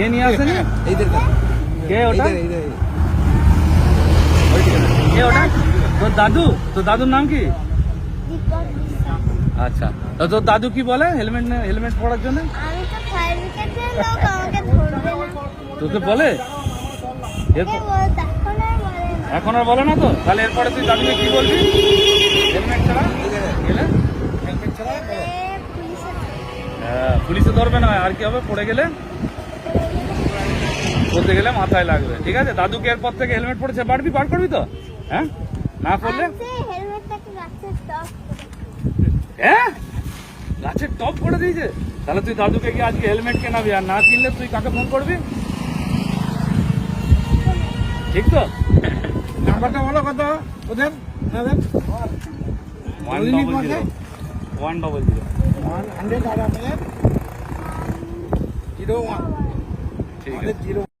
কে নিয়ে আসেনি এইদের কে ওটা? কে ওটা? তোর দাদু? তোর দাদুর নাম কি? আচ্ছা। তোর দাদু কি বলে হেলমেট হেলমেট পরার জন্য? তোকে বলে? এখন আর বলে না তো? তাহলে এরপরে তুই দাদুকে কি বলবি? হেলমেট ছাড়া? হ্যাঁ, পুলিশে ধরবে না আর কি হবে? পড়ে গেলে? পড়তে গেলে মাথায় লাগবে ঠিক আছে? দাদুকে এরপর থেকে হেলমেট পড়েছে পারবি বার করবি তো? হ্যাঁ? না করলে গাছের টপ হ্যাঁ? গাছের টপ করে দিয়েছে? তাহলে তুই দাদুকে কি আজকে হেলমেট কেনাবি আর না কিনলে তুই কাকে ফোন করবি? ঠিক তো? নাম্বারটা বলো কত? ওদের? ওদের? One double zero one double zero one hundred আর জিরো ওয়ান ঠিক আছে। জিরো